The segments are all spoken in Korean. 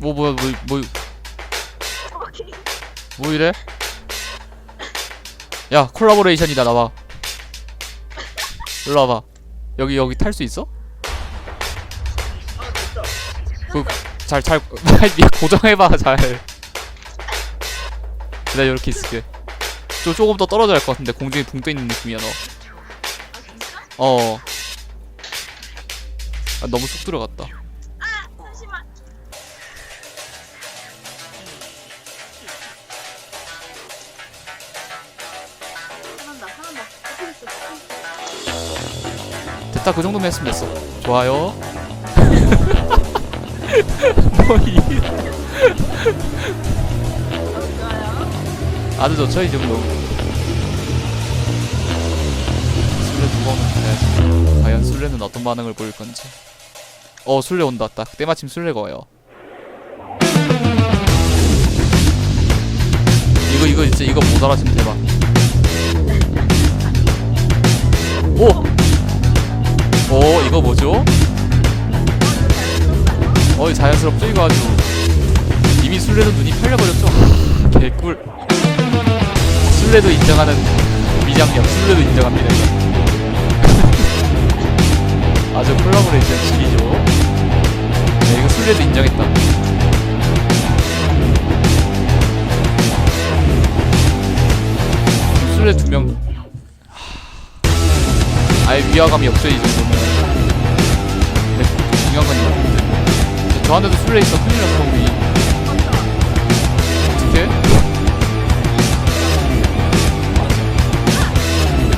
뭐 뭐야 뭐 뭐 뭐 이래? 야 콜라보레이션이다 나와 일로 와봐 여기 여기 탈 수 있어? 그잘잘 고정해봐 잘 내가 이렇게 있을게 좀 조금 더 떨어져야 할 것 같은데 공중에 붕 떠 있는 느낌이야 너? 어. 아, 너무 쑥 들어갔다. 됐다, 그 정도면 했으면 됐어. 좋아요. 뭐, 이. 아주 좋죠, 이 정도. 오면 가야지. 과연 술래는 어떤 반응을 보일 건지. 어, 술래 온다. 딱 때마침 술래가 와요. 이거, 이거, 진짜 이거 못 알아주면 대박. 오! 오, 이거 뭐죠? 어이, 자연스럽죠? 이거 아주. 이미 술래도 눈이 팔려버렸죠? 하, 개꿀. 술래도 인정하는 미장력, 술래도 인정합니다. 이거. 아주 콜라보레이션 질이죠. 네, 이거 술래도 인정했다. 술래 두 명. 하, 아예 위화감이 없죠 이 정도면. 네, 중요한 건 이거. 저한테도 술래 있어 큰일 났어 우리. 어떻게?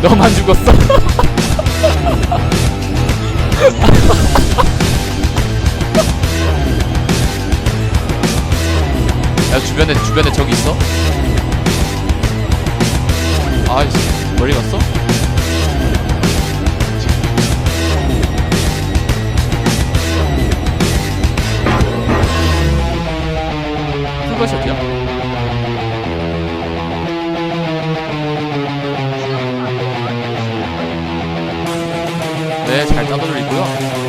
너만 죽었어. 주변에 주변에 저기 있어? 아이씨 멀리 갔어? 풀것이 어디야? 네, 잘 따돌리고요.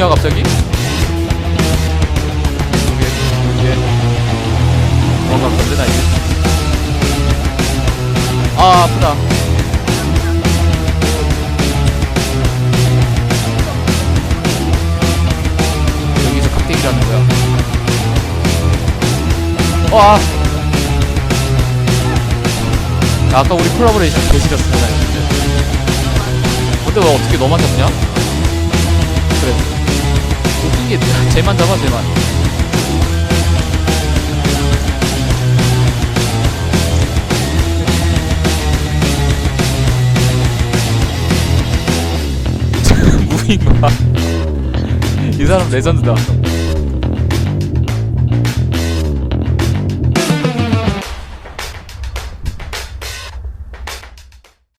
명이야 갑자기? 개. 뭔가 건드나 이제. 아 아프다. 여기서 각대기라는 거야. 어, 아. 야, 아까 우리 콜라보레이션 개시렸습니다. 근데 왜 어떻게 너만 잡냐? 게 쟤만 잡아, 쟤만. 무인가? 이 사람 레전드다.